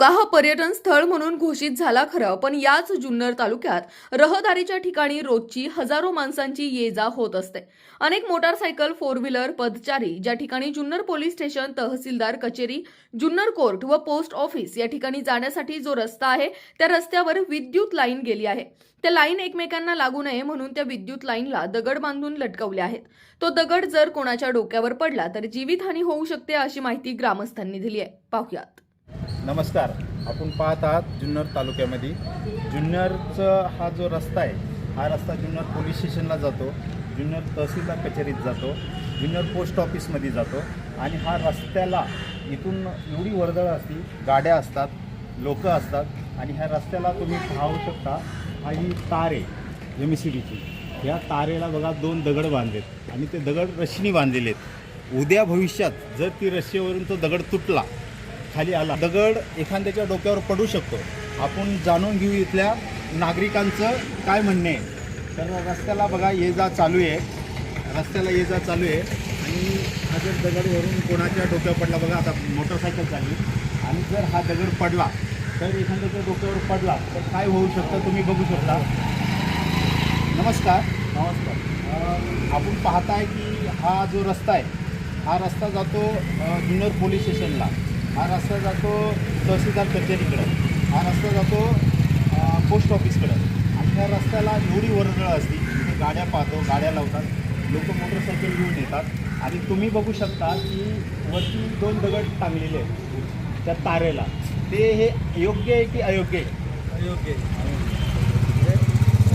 तालुका हा पर्यटन स्थळ म्हणून घोषित झाला खरं पण याच जुन्नर तालुक्यात रहदारीच्या ठिकाणी रोजची हजारो माणसांची ये जा होत असते. अनेक मोटारसायकल फोर व्हीलर पदचारी ज्या ठिकाणी जुन्नर पोलीस स्टेशन तहसीलदार कचेरी जुन्नर कोर्ट व पोस्ट ऑफिस या ठिकाणी जाण्यासाठी जो रस्ता आहे त्या रस्त्यावर विद्युत लाईन गेली आहे. त्या लाईन एकमेकांना लागू नये म्हणून त्या विद्युत लाईनला दगड बांधून लटकवले आहेत. तो दगड जर कोणाच्या डोक्यावर पडला तर जीवितहानी होऊ शकते अशी माहिती ग्रामस्थांनी दिली आहे. पाहुयात. नमस्कार आपण पाहत आहात जुन्नर तालुक्यामध्ये. जुन्नरचा हा जो रस्ता आहे हा रस्ता जुन्नर पोलीस स्टेशनला जातो जुन्नर तहसीलदार कचेरीत जातो जुन्नर पोस्ट ऑफिसमध्ये जातो आणि हा रस्त्याला इथून एवढी वर्दळ असती गाड्या असतात लोक असतात आणि ह्या रस्त्याला तुम्ही पाहू शकता हा ही तार आहे एम सी डीची ह्या तारेला बघा दोन दगड बांधलेत आणि ते दगड रशीने बांधलेले आहेत. उद्या भविष्यात जर ती रस्त्यावरून तो दगड तुटला खाली आला. दगड एखाद्याच्या डोक्यावर पडू शकतो. आपण जाणून घेऊ इथल्या नागरिकांचं काय म्हणणे. आहे तर रस्त्याला बघा ये जा चालू आहे. रस्त्याला ये जा चालू आहे. आणि हा जर दगड वरून कोणाच्या डोक्यावर पडला बघा आता मोटरसायकल चालली. आणि जर हा दगड पडला तर एखाद्याच्या डोक्यावर पडला तर काय होऊ शकतं तुम्ही बघू शकता. नमस्कार. नमस्कार. आपण पाहताय की हा जो रस्ता आहे हा रस्ता जातो अ, जुन्नर पोलीस स्टेशनला. हा रस्ता जातो तहसीलदार कचेरीकडं. हा रस्ता जातो पोस्ट ऑफिसकडं आणि त्या रस्त्याला एवढी वर्दळ असती तिथे गाड्या पाहतो गाड्या लावतात. लोक मोटरसायकल घेऊन येतात. आणि तुम्ही बघू शकता की वरती दोन दगड टांगलेले आहेत त्या तारेला. ते हे योग्य आहे की अयोग्य आहे? अयोग्य म्हणजे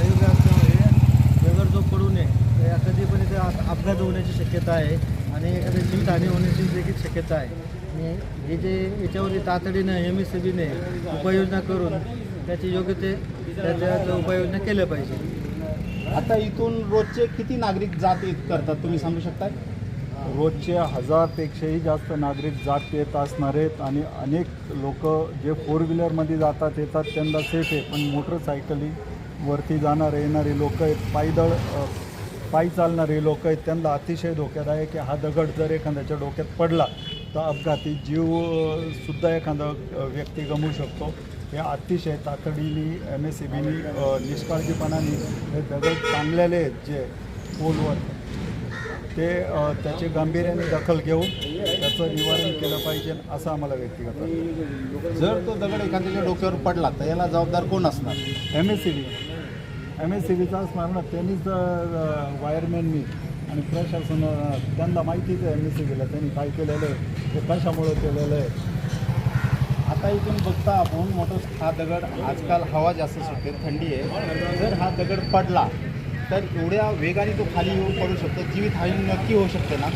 अयोग्य असल्यामुळे दगड जो पडू नये कधी पण इथे अपघात होण्याची शक्यता आहे. आणि एखाद्या जीवितहानी होण्याची देखील शक्यता आहे. आणि हे जे याच्यावरती तातडीनं एम एस सी बीने उपाययोजना करून त्याची योग्य ते त्याच्या उपाययोजना केल्या पाहिजे. आता इथून रोजचे किती नागरिक जात येत करतात तुम्ही सांगू शकता? रोजचे हजारपेक्षाही जास्त नागरिक जात येत असणार आहेत आणि अनेक लोक जे फोर व्हीलरमध्ये जातात येतात त्यांना सेफ आहे. पण मोटरसायकली वरती जाणारे येणारे लोक आहेत. पायदळ पायी चालणारे लोक आहेत. त्यांना अतिशय धोक्यादायक आहे. हा दगड जर एखाद्याच्या डोक्यात पडला तर अपघाती जीव सुद्धा एखादा व्यक्ती गमवू शकतो. हे अतिशय तातडीने एम एस सी बीनी निष्काळजीपणाने हे दगड ताणलेले आहेत जे पोलवर. ते त्याचे गांभीर्याने दखल घेऊन त्याचं निवारण केलं पाहिजे असं आम्हाला व्यक्तिगत जर तो दगड एखाद्याच्या डोक्यावर पडला तर याला जबाबदार कोण असणार? M S C B M S C बीचा असणार ना त्यांनीच वायरमॅननी आणि प्रशासन त्यांना माहितीच आहे एम केलं त्यांनी काय केलेलं आहे ते कशामुळं केलेलं आहे. आता इथून बघता आपण मोठं हा दगड आजकाल हवा जास्त सुटते थंडी आहे. जर हा दगड पडला तर एवढ्या वेगाने तो खाली येऊ पडू शकतो जीवित हानी नक्की होऊ शकते ना?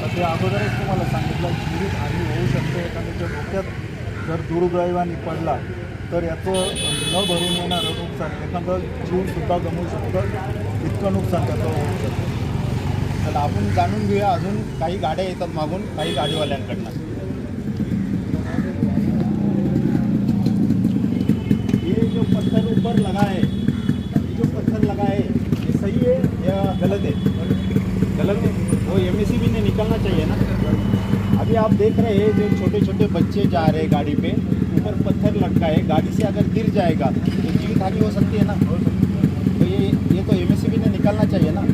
तर ते अगोदरच तुम्हाला सांगितलं जीवित हानी होऊ शकते एखाद्याच्या डोक्यात जर दुर्दैवाने पडला तर याचं न भरून येणारं नुकसान एखादं जीवसुद्धा गमवू शकतं इतकं नुकसान त्याचं होऊ शकतं. तर आपण जाणून घेऊया अजून काही गाड्या येतात मागून काही गाडीवाल्यांकडनं. ये जो पत्थर ऊपर लगा है ये जो पत्थर लगा है ये सही है या गलत है गलत है वो एम एस ने निकलना चाहिए ना? अभी आप देख रहे हैं जो छोटे छोटे बच्चे जा रहे हैं गाड़ी पे ऊपर पत्थर लटका है गाड़ी से अगर गिर जाएगा तो जीवित हानि हो सकती है ना? तो ये ये तो एम ने निकलना चाहिए ना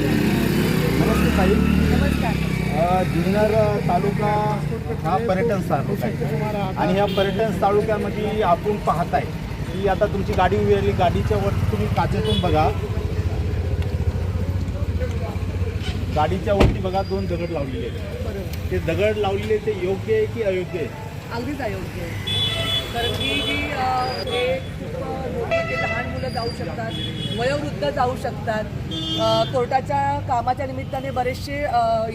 नमस्ते ताई अ, जुन्नर तालुका हा पर्यटन तालुका आहे. आणि ह्या पर्यटन तालुक्यामध्ये आपण पाहताय की आता तुमची गाडी उभी राहिली गाडीच्या वरती तुम्ही काचेतून बघा. गाडीच्या वरती बघा दोन दगड लावलेले आहेत. ते दगड लावलेले ते योग्य आहे की अयोग्य आहे? अगदीच अयोग्य आहे. कारण की जी हे खूप मोठे लहान मुलं जाऊ शकतात वयोवृद्ध जाऊ शकतात कोर्टाच्या कामाच्या निमित्ताने बरेचसे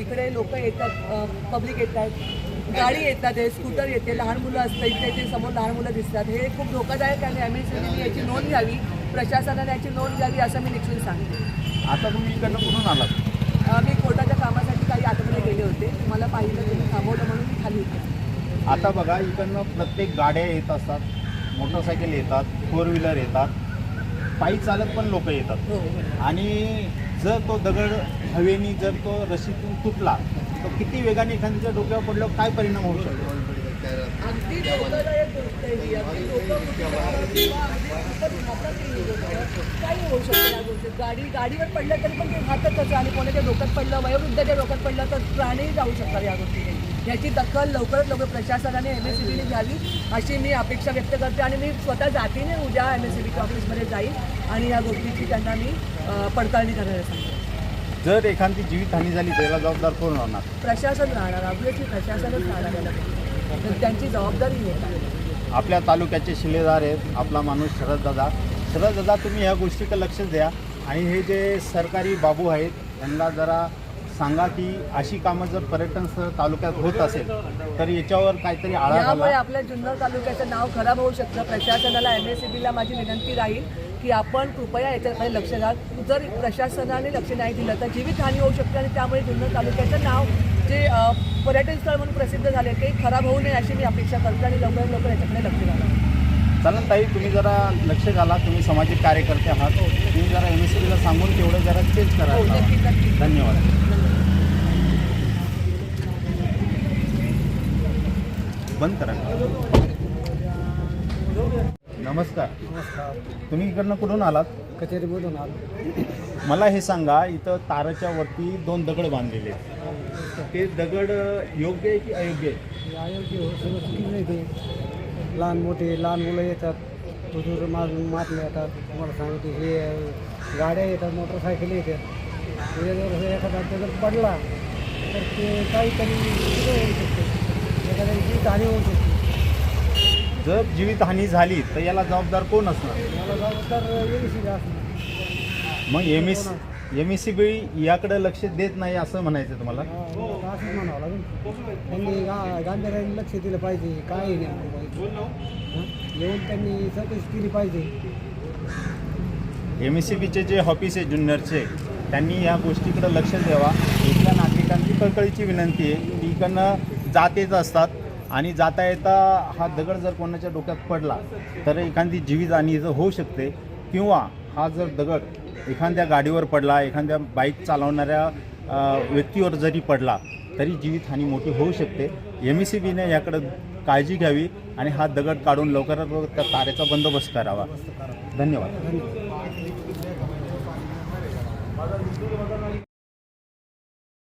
इकडे लोक येतात पब्लिक येतात गाडी येतात हे स्कूटर येते लहान मुलं असतात इथे इथे समोर लहान मुलं दिसतात. हे खूप धोकादायक एम एस याची नोंद घ्यावी प्रशासनाने याची नोंद घ्यावी असं मी निश्चित सांगते. आता तुम्ही इकडनं कुठून आलात? मी कोर्टाच्या कामासाठी काही आतमध्ये गेले होते. मला पाहिलं त्यांनी थांबवलं म्हणून मी खाली होते. आता बघा इकडनं प्रत्येक गाड्या येत असतात मोटरसायकल येतात फोर व्हीलर येतात पायी चालत पण लोक येतात. हो आणि जर तो दगड हवेनी जर तो रशीतून तुटला तर किती वेगाने एखाद्याच्या डोक्यावर पडल्यावर काय परिणाम होऊ शकतो? गोष्ट ही ही गोष्ट. काही होऊ गाडी गाडीवर पडलं तरी पण ते घातकच आणि कोणाच्या डोक्यात पडलं वयोवृद्धाच्या डोक्यात पडलं तर प्राणही जाऊ शकतात या गोष्टीने याची दखल लवकरात लवकर प्रशासनाने एम एस सी बीने घ्यावी अशी मी अपेक्षा व्यक्त करते आणि मी स्वतः जातीने उद्या एम एस सी बीच्या ऑफिसमध्ये जाईल आणि या गोष्टीची त्यांना मी पडताळणी करायला सांगते जर एखादी जीवितहानी झाली त्याला जबाबदार कोण राहणार? प्रशासन राहणार ऑब्विसली प्रशासनच राहणार याला. तर त्यांची जबाबदारी आहे. आपल्या तालुक्याचे शिलेदार आहेत आपला माणूस शरद दादा. शरद दादा तुम्ही ह्या गोष्टीकडे लक्ष द्या. आणि हे जे सरकारी बाबू आहेत त्यांना जरा सांगा की अशी कामं जर पर्यटन स्थळ तालुक्यात होत असेल तर याच्यावर काहीतरी आळा यामुळे आपल्या जुन्नर तालुक्याचं नाव खराब होऊ शकतं. प्रशासनाला एम एस सी बीला माझी विनंती राहील की आपण कृपया याच्याकडे लक्ष द्या जर प्रशासनाने लक्ष नाही दिलं तर जीवितहानी होऊ शकते आणि त्यामुळे जुन्नर तालुक्याचं नाव जे पर्यटन स्थळ म्हणून प्रसिद्ध झाले ते खराब होऊ नये अशी मी अपेक्षा करते आणि लवकरात लवकर याच्याकडे लक्ष घाला. चालेल ताई तुम्ही जरा लक्ष घाला. तुम्ही सामाजिक कार्यकर्ते आहात. तुम्ही जरा एम एस सी बीला सांगून तेवढं जरा चेंज हो करा नक्की. धन्यवाद. बंद करा. नमस्कार. तुम्ही इकडनं कुठून आलात? कचेरीमधून आलो. मला हे सांगा इथं ताराच्या वरती दोन दगड बांधलेले आहेत. ते दगड योग्य आहे की अयोग्य आहे? अयोग्य हो सगळं चुकीचं नाही ते. लहान मोठे लहान मुलं येतात हुजूर मार मातले येतात तुम्हाला सांगतो हे अं, गाड्या येतात मोटरसायकल येतात. जर एखादा दगड पडला तर ते काहीतरी होऊ शकते. एखाद्या जीवित हानी होऊ शकते. जर जीवितहानी झाली तर याला जबाबदार कोण असणार? मला जबाबदार असणार. मग M S M S C B याकडे लक्ष देत नाही असं म्हणायचं तुम्हाला? हा, असंच म्हणावं लागेल. त्यांनी गा लक्ष दिलं पाहिजे काय आहे नेमकं पाहिजे हं? येऊन त्यांनी चौकशी केली पाहिजे. एम एस सी बीचे जे ऑफिस आहे जुन्नरचे त्यांनी या गोष्टीकडे लक्ष द्यावा. इथल्या नागरिकांची कळकळीची विनंती आहे की इकडनं जात येत असतात आणि जाता येता हा दगड जर कोणाच्या डोक्यात पडला तर एखादी जीवितहानी इथं होऊ शकते. किंवा हा जर दगड एखाद्या गाडीवर पडला एखाद्या बाईक चालवणाऱ्या व्यक्तीवर जरी पडला तरी जीवितहानी मोठी होऊ शकते. एम एस सी बीने याकडं काळजी घ्यावी आणि हा दगड काढून लवकरात लवकर त्या तारेचा बंदोबस्त करावा. धन्यवाद.